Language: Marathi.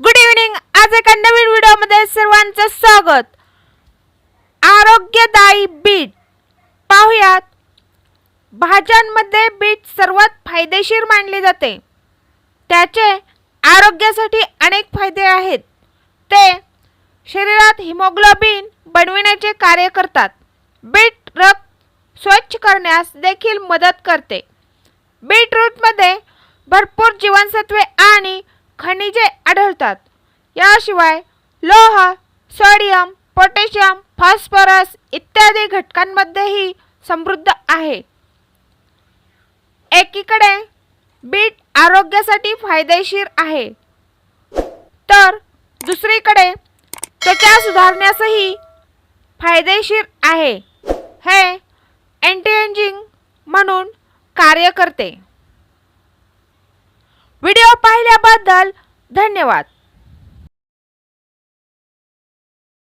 गुड इव्हनिंग आज एका नवीन व्हिडिओमध्ये सर्वांचं स्वागत. आरोग्यदायी बीट. पाहुयात. भाज्यांमध्ये बीट सर्वात फायदेशीर मानले जाते. त्याचे आरोग्यासाठी अनेक फायदे आहेत. ते शरीरात हिमोग्लोबिन बनविण्याचे कार्य करतात. बीट रक्त स्वच्छ करण्यास देखील मदत करते. बीटरूटमध्ये भरपूर जीवनसत्वे आणि खनिजे आढळतात. याशिवाय लोह सोडियम पोटॅशियम फॉस्फरस इत्यादी घटकांमध्येही समृद्ध आहे. एकीकडे बीट आरोग्यासाठी फायदेशीर आहे. तर दुसरीकडे त्वचा सुधारण्यासही फायदेशीर आहे. हे अँटीएजिंग म्हणून कार्य करते. पाहिल्याबद्दल धन्यवाद.